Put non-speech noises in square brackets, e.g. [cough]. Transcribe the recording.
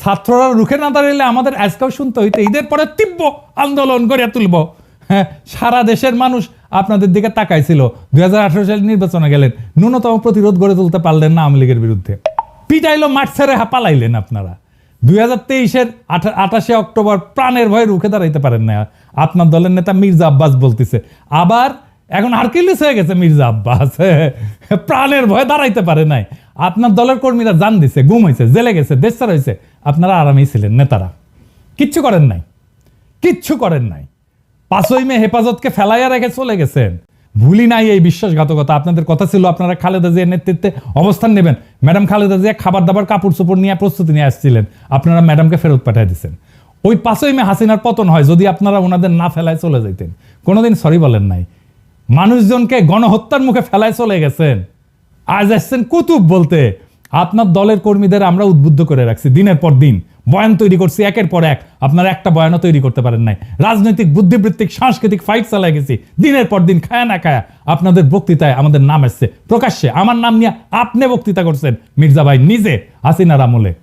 ছাত্ররা রুখে না দাঁড়াইলে আমাদের আজকাল শুনতে হইতে, ঈদের পরে তীব্র আন্দোলন করে তুলব। হ্যাঁ সারা দেশের মানুষ আপনাদের দিকে তাকাইছিল। দুই হাজার আঠারো সালে নির্বাচনে গেলেন, ন্যূনতম প্রতিরোধ গড়ে তুলতে পারলেন না আওয়ামী লীগের বিরুদ্ধে। পিটাইলো মাঠ ছেড়ে পালাইলেন আপনারা। দুই হাজার তেইশের আঠাশে অক্টোবর প্রাণের ভয়ে রুখে দাঁড়াইতে পারেন না। আপনার দলের নেতা মির্জা আব্বাস বলতেছে, আবার এখন হারকিলিস হয়ে গেছে মির্জা আব্বাস। [laughs] প্রাণের ভয়ে দাঁড়াইতে পারে নাই। আপনার দলের কর্মীরা জান দিছে, গুম হয়েছে জেলে গেছে দেশ ছাড়া হয়েছে আপনারা আরামেই ছিলেন, নেতারা। কিচ্ছু করেন নাই। কিচ্ছু করেন নাই। পাঁচই মে হেফাজতকে ফেলাইয়া রেখে চলে গেছেন। ভুলি নাই এই বিশ্বাসঘাতকতা। আপনাদের কথা ছিল, আপনারা খালেদা জিয়ার নেতৃত্বে অবস্থান নেবেন। ম্যাডাম খালেদা জিয়া খাবার দাবার কাপড় চোপড় নিয়ে প্রস্তুতি নিয়ে আসছিলেন। আপনারা ম্যাডামকে ফেরত পাঠিয়ে দিচ্ছেন ওই পাঁচই মে হাসিনার পতন হয়, যদি আপনারা ওনাদের না ফেলায় চলে যেতেন কোনোদিন সরি বলেন নাই। মানুষজনকে গণহত্যার মুখে ফেলায় চলে গেছেন। আজ আসছেন কুতুব বলতে। আপনার দলের কর্মীদের আমরা উদ্বুদ্ধ করে রাখছি দিনের পর দিন। বয়ান তৈরি করছি একের পর এক। আপনারা একটা বয়ানও তৈরি করতে পারেন নাই। রাজনৈতিক, বুদ্ধিবৃত্তিক, সাংস্কৃতিক ফাইট চালায় গেছি। দিনের পর দিন খায়া না খায়া আপনাদের বক্তৃতায় আমাদের নাম এসছে প্রকাশ্যে। আমার নাম নিয়ে আপনি বক্তৃতা করছেন। মির্জা ভাই নিজে, হাসিনার আমলে।